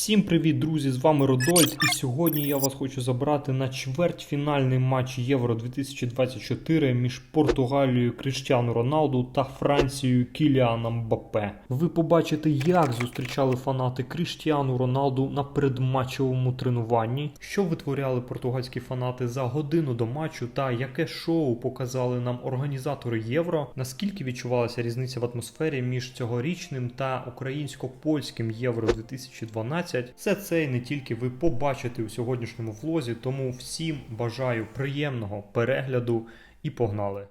Всім привіт, друзі! З вами Родольд, і сьогодні я вас хочу забрати на чвертьфінальний матч Євро 2024 між Португалією Кріштіану Роналду та Францією Кіліаном Мбаппе. Ви побачите, як зустрічали фанати Кріштіану Роналду на передматчевому тренуванні, що витворяли португальські фанати за годину до матчу, та яке шоу показали нам організатори Євро. Наскільки відчувалася різниця в атмосфері між цьогорічним та українсько-польським Євро 2012. Все це і не тільки ви побачите у сьогоднішньому влозі, тому всім бажаю приємного перегляду і погнали!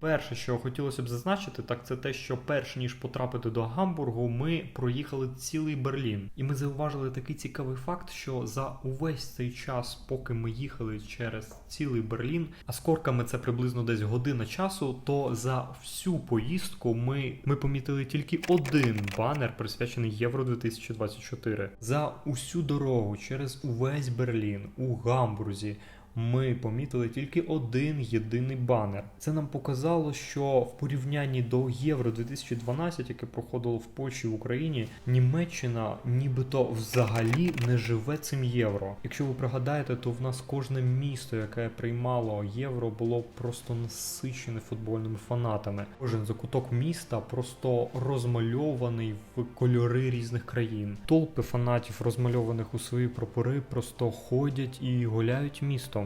Перше, що хотілося б зазначити, так це те, що перш ніж потрапити до Гамбургу, ми проїхали цілий Берлін. І ми зауважили такий цікавий факт, що за увесь цей час, поки ми їхали через цілий Берлін, а з корками це приблизно десь година часу, то за всю поїздку ми, ми помітили тільки один банер, присвячений Євро 2024. За усю дорогу через увесь Берлін у Гамбурзі ми помітили тільки один єдиний банер. Це нам показало, що в порівнянні до Євро 2012, яке проходило в Польщі в Україні, Німеччина нібито взагалі не живе цим євро. Якщо ви пригадаєте, то в нас кожне місто, яке приймало євро, було просто насичене футбольними фанатами. Кожен закуток міста просто розмальований в кольори різних країн. Толпи фанатів, розмальованих у свої прапори, просто ходять і гуляють містом.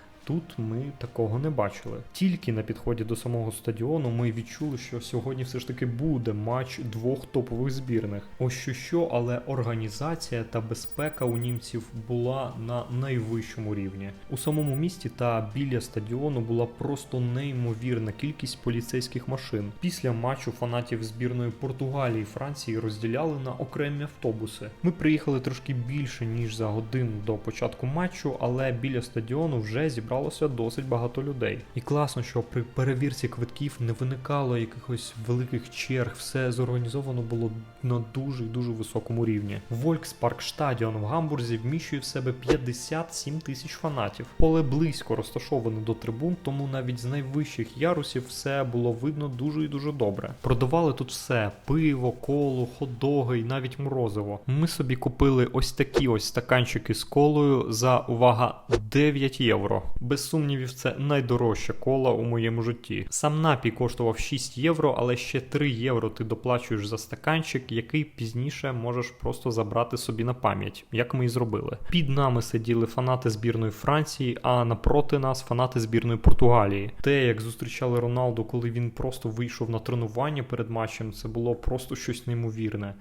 Тут ми такого не бачили. Тільки на підході до самого стадіону ми відчули, що сьогодні все ж таки буде матч двох топових збірних. Ось що що, але організація та безпека у німців була на найвищому рівні. У самому місті та біля стадіону була просто неймовірна кількість поліцейських машин. Після матчу фанатів збірної Португалії і Франції розділяли на окремі автобуси. Ми приїхали трошки більше ніж за годину до початку матчу, але біля стадіону вже зібралося досить багато людей. І класно, що при перевірці квитків не виникало якихось великих черг, все зорганізовано було на дуже дуже високому рівні. Волькспарк Стадіон в Гамбурзі вміщує в себе 57 тисяч фанатів. Поле близько розташоване до трибун, тому навіть з найвищих ярусів все було видно дуже і дуже добре. Продавали тут все: пиво, колу, хот-доги і навіть морозиво. Ми собі купили ось такі ось стаканчики з колою за увага 9 євро. Без сумнівів, це найдорожча кола у моєму житті. Сам напій коштував 6 євро, але ще 3 євро ти доплачуєш за стаканчик, який пізніше можеш просто забрати собі на пам'ять, як ми і зробили. Під нами сиділи фанати збірної Франції, а напроти нас фанати збірної Португалії. Те, як зустрічали Роналду, коли він просто вийшов на тренування перед матчем, це було просто щось неймовірне.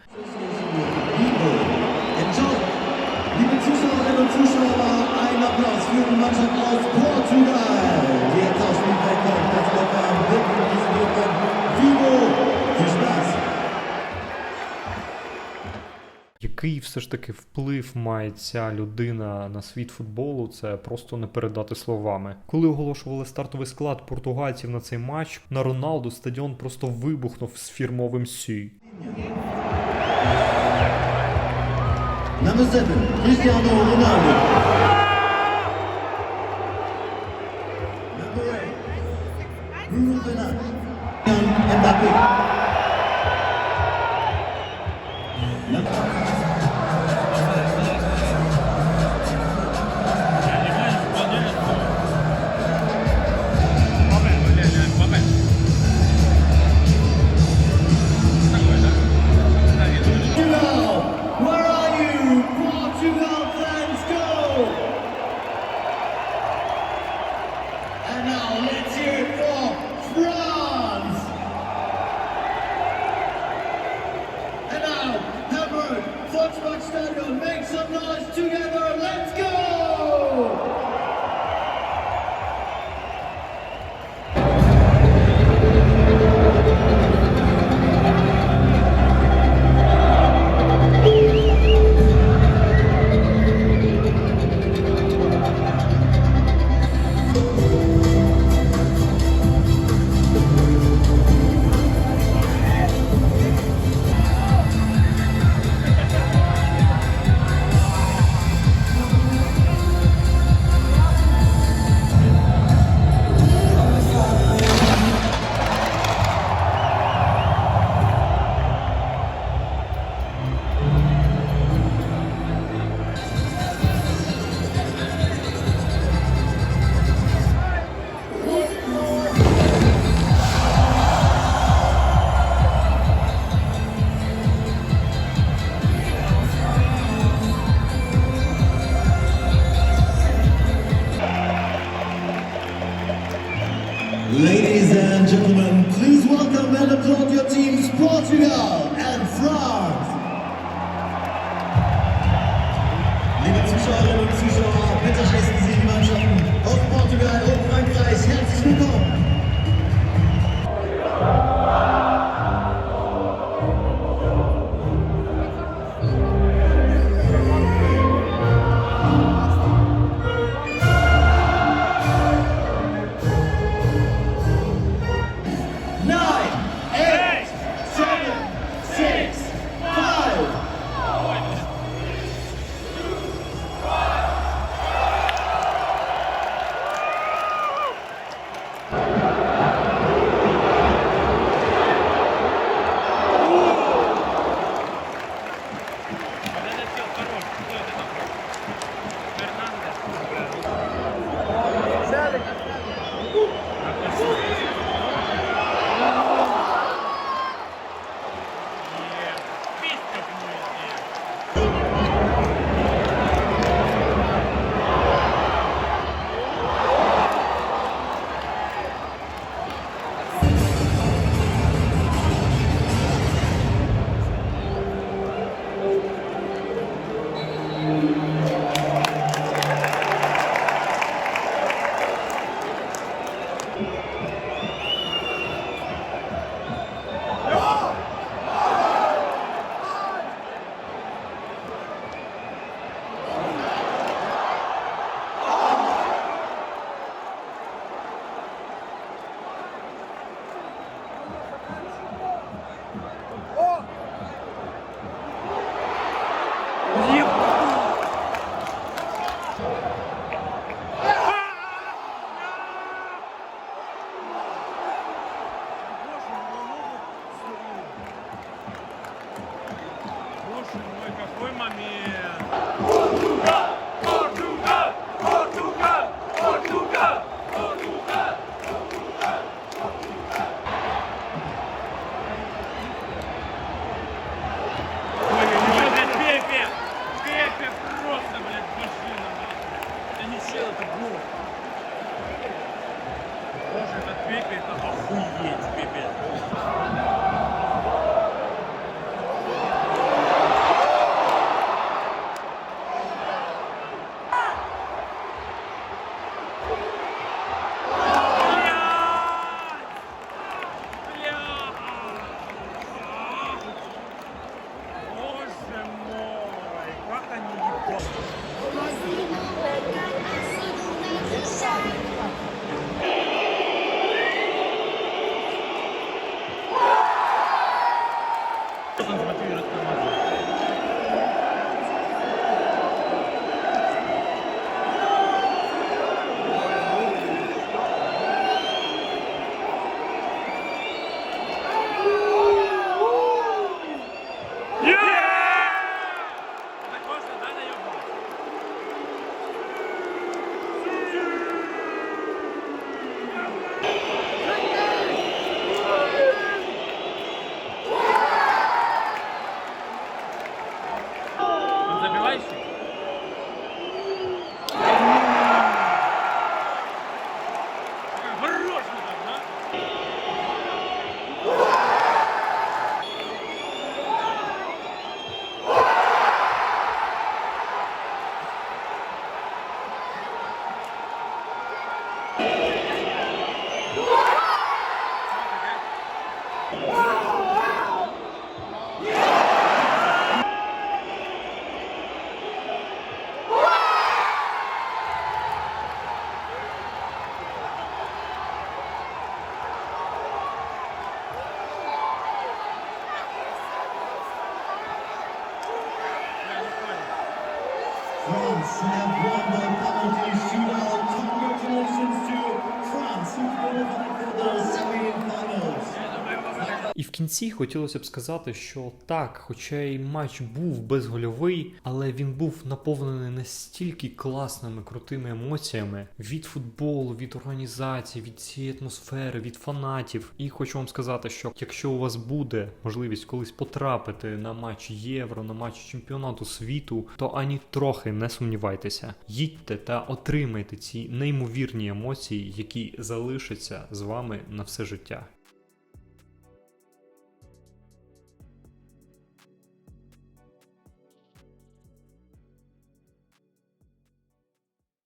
Applaus für die Mannschaft aus Portugal. Jetzt aus dem Weltcup, das Gruppe. Vivo, viel Spaß. Який все ж таки вплив має ця людина на світ футболу, це просто не передати словами. Коли оголошували стартовий склад португальців на цей матч, на Роналду стадіон просто вибухнув з фірмовим сі. Number seven, Cristiano Ronaldo. Who will win up? And that and gentlemen, please welcome and applaud your teams, Portugal! America! І в кінці хотілося б сказати, що так, хоча й матч був безгольовий, але він був наповнений настільки класними, крутими емоціями від футболу, від організації, від цієї атмосфери, від фанатів. І хочу вам сказати, що якщо у вас буде можливість колись потрапити на матч Євро, на матч чемпіонату світу, то ані трохи не сумнівайтеся. Їдьте та отримайте ці неймовірні емоції, які залишаться з вами на все життя.